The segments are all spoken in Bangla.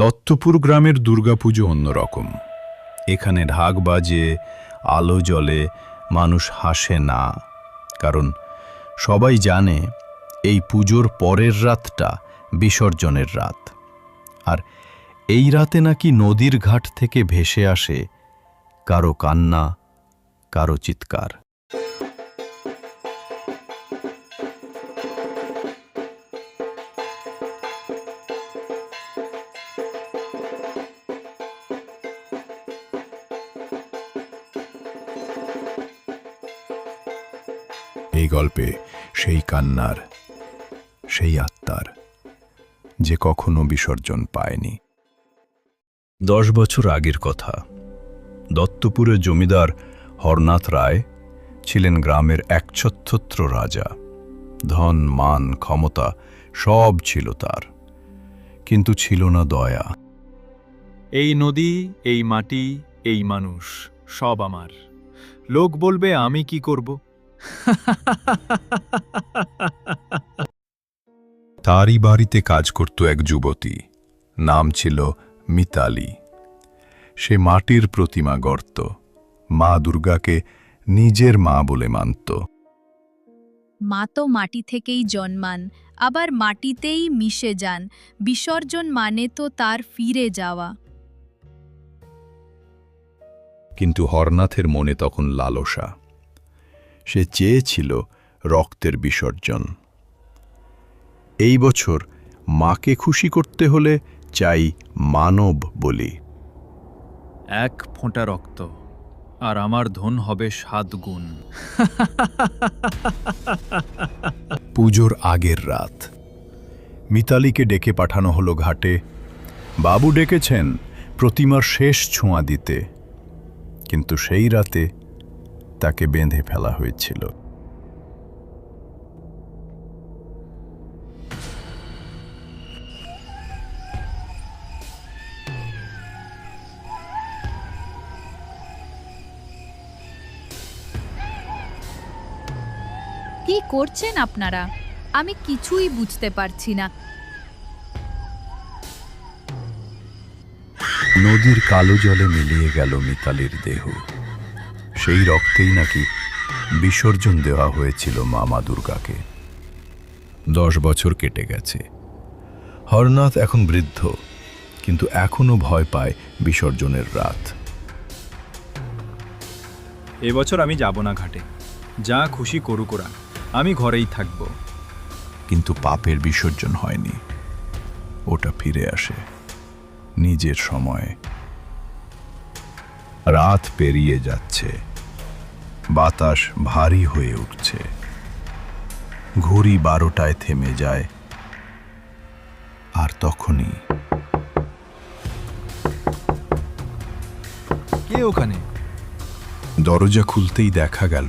দত্তপুর গ্রামের দুর্গাপুজো অন্যরকম। এখানে ঢাক বাজে, আলো জ্বলে, মানুষ হাসে না। কারণ সবাই জানে এই পুজোর পরের রাতটা বিসর্জনের রাত। আর এই রাতে নাকি নদীর ঘাট থেকে ভেসে আসে কারও কান্না, কারও চিৎকার। এই গল্পে সেই কান্নার সেই আত্মার যে কখনো বিসর্জন পায়নি। দশ বছর আগের কথা। দত্তপুরের জমিদার হরনাথ রায় ছিলেন গ্রামের একছত্র রাজা। ধন মান ক্ষমতা সব ছিল তার কিন্তু ছিল না দয়া। এই নদী এই মাটি এই মানুষ সব আমার। লোক বলবে আমি কি করব? তারই বাড়িতে কাজ করত এক যুবতী। নাম ছিল মিতালি। সে মাটির প্রতিমা গড়ত। মা দুর্গাকে নিজের মা বলে মানত। মা তো মাটি থেকেই জন্মান আবার মাটিতেই মিশে যান। বিসর্জন মানে তো তার ফিরে যাওয়া। কিন্তু হরনাথের মনে তখন লালসা। সে চেয়েছিল রক্তের বিসর্জন। এই বছর মাকে খুশি করতে হলে চাই মানব বলি। এক ফোঁটা রক্ত আর আমার ধন হবে সাত গুণ। পুজোর আগের রাত। মিতালিকে ডেকে পাঠানো হলো ঘাটে। বাবু ডেকেছেন প্রতিমার শেষ ছোঁয়া দিতে। কিন্তু সেই রাতে তাকে বেঁধে ফেলা হয়েছিল। কি করছেন আপনারা? আমি কিছুই বুঝতে পারছি না। নদীর কালো জলে মিলিয়ে গেল মিতালির দেহ। সেই রক্তেই নাকি বিসর্জন দেওয়া হয়েছিল মামা দুর্গাকে। দশ বছর কেটে গেছে। হরনাথ এখন বৃদ্ধ কিন্তু এখনও ভয় পায় বিসর্জনের রাত। এবছর আমি যাব না ঘাটে। যা খুশি করুক ওরা। আমি ঘরেই থাকব। কিন্তু পাপের বিসর্জন হয়নি। ওটা ফিরে আসে নিজের সময়ে। রাত পেরিয়ে যাচ্ছে। বাতাস ভারী হয়ে উঠছে। ঘড়ি বারোটায় থেমে যায়। আর তখনই কে ওখানে? দরজা খুলতেই দেখা গেল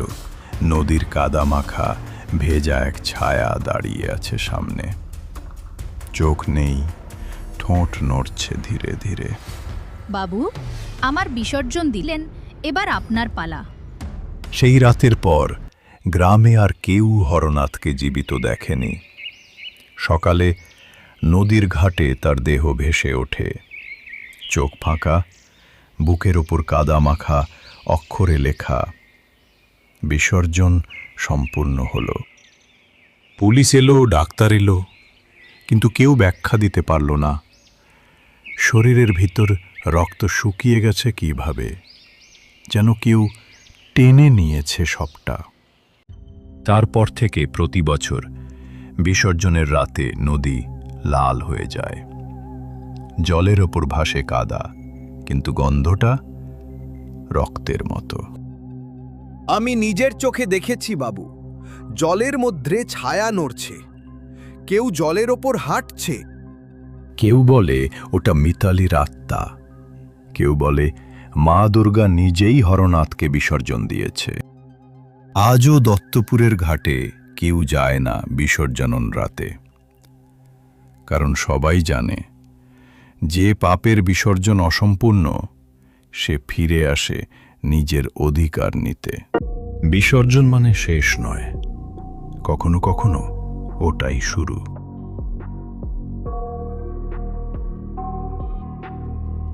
নদীর কাদা মাখা ভেজা এক ছায়া দাঁড়িয়ে আছে সামনে। চোখ নেই ঠোঁট নড়ছে ধীরে ধীরে। বাবু আমার বিসর্জন দিলেন এবার আপনার পালা। সেই রাতের পর গ্রামে আর কেউ হরনাথকে জীবিত দেখেনি। সকালে নদীর ঘাটে তার দেহ ভেসে ওঠে। চোখ ফাঁকা, বুকের ওপর কাদা মাখা, অক্ষরে লেখা। বিসর্জন সম্পূর্ণ হল। পুলিশ এলো, ডাক্তার এলো, কিন্তু কেউ ব্যাখ্যা দিতে পারল না। শরীরের ভিতর রক্ত শুকিয়ে গেছে কীভাবে? যেন কেউ টেনে নিয়েছে সবটা। তারপর থেকে প্রতি বছর বিসর্জনের রাতে নদী লাল হয়ে যায়। জলের ওপর ভাসে কাদা কিন্তু গন্ধটা রক্তের মতো। আমি নিজের চোখে দেখেছি বাবু। জলের মধ্যে ছায়া নড়ছে। কেউ জলের ওপর হাঁটছে। কেউ বলে ওটা মিতালির আত্মা। কেউ বলে মা দুর্গা নিজেই হরনাথকে বিসর্জন দিয়েছে। আজও দত্তপুরের ঘাটে কেউ যায় না বিসর্জনন রাতে। কারণ সবাই জানে, যে পাপের বিসর্জন অসম্পূর্ণ, সে ফিরে আসে নিজের অধিকার নিতে। বিসর্জন মানে শেষ নয়, কখনো কখনো ওটাই শুরু।